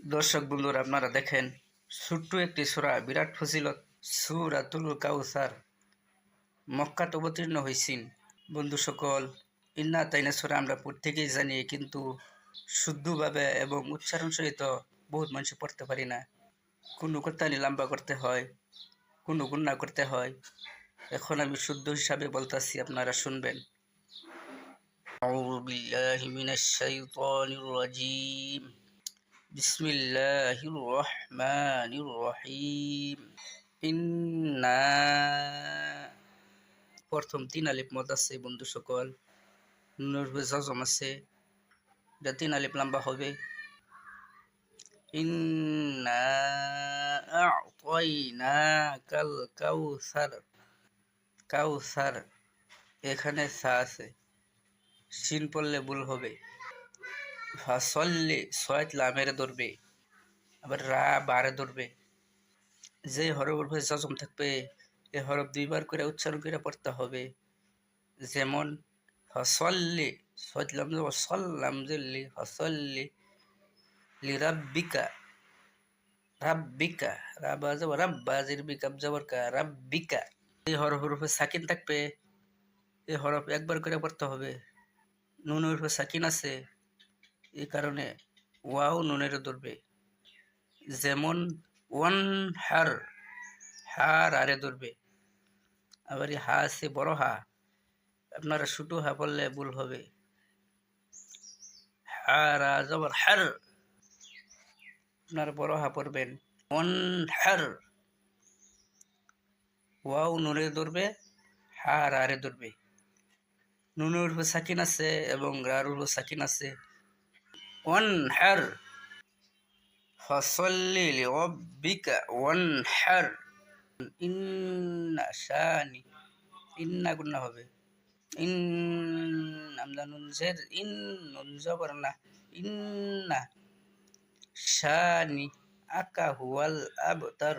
দর্শক বন্ধুরা আপনারা দেখেন ছোট্ট একটি সুরা বিরাট ফজিলত সুরাতুল কাউসার মক্কাত অবতীর্ণ হয়েছেন বন্ধু সকল ইন্না তাইনা সুরা আমরা প্রত্যেকেই জানি কিন্তু শুদ্ধভাবে এবং উচ্চারণ সহিত বহুত মানুষ পড়তে পারি না কোনো কথা লম্বা করতে হয় কোনো গুণা করতে হয় এখন আমি শুদ্ধ হিসাবে বলতেছি আপনারা শুনবেন أعوذ بالله من الشيطان الرجيم بسم الله الرحمن الرحيم إنا প্রথম তিন আলিপ মত আছে বন্ধু সকল নুনের উপরে জজম আছে এটা তিন আলিপ লম্বা হবে ইন্না আ'তাইনাকাল কাউসার কাউসার এখানে সা আছে সিন পড়লে ভুল হবে ফাসল্লে ছয় লামেরে ধরবে আবার রা বারে ধরবে যে হরফ উপরে জজম থাকবে, এ হরফ দুইবার করে উচ্চারণ করে পড়তে হবে। যেমন, ফসল্লি সজলাম সল্লাম জল্লি ফসল্লি, লি রাব্বিকা রাব্বিকা রাবা যাব রাব্বা জিরবি কাব যাবার কা রাব্বিকা এই হরফের উপরে সাকিন থাকবে এই হরফ একবার করে পড়তে হবে। নুনের উপরে সাকিন আছে এই কারণে ওয়াও নুনের ধরবে। যেমন ওয়ান হার হার আরে ধরবে। আবার এই হা আছে বড় হা, আপনারা ছোটো হা বললে ভুল হবে। হারা জবর, হার। আপনারা বড় হা পড়বেন। ওয়ান হার। ওয়াও নুনে ধরবে, হার আরে ধরবে। নুনের সাকিন আছে এবং রার উপর সাকিন আছে। হার ফসল্লি ওয়ান হার ইন্না শানি ইন্না গুন্না হবে. ইন আমরা নুন জের ইন নুন জবর না ইন্না শানি আকা হুয়াল আবতার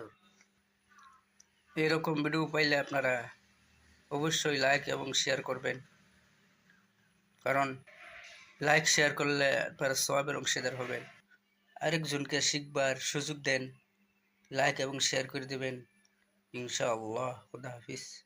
এরকম ভিডিও পাইলে আপনারা অবশ্যই লাইক এবং শেয়ার করবেন। কারণ লাইক শেয়ার করলে আপনারা সবের অংশীদার হবেন। আরেকজনকে শিখবার সুযোগ দেন লাইক এবং শেয়ার করে দেবেন। ইনশাআল্লাহ, খুদা হাফিজ।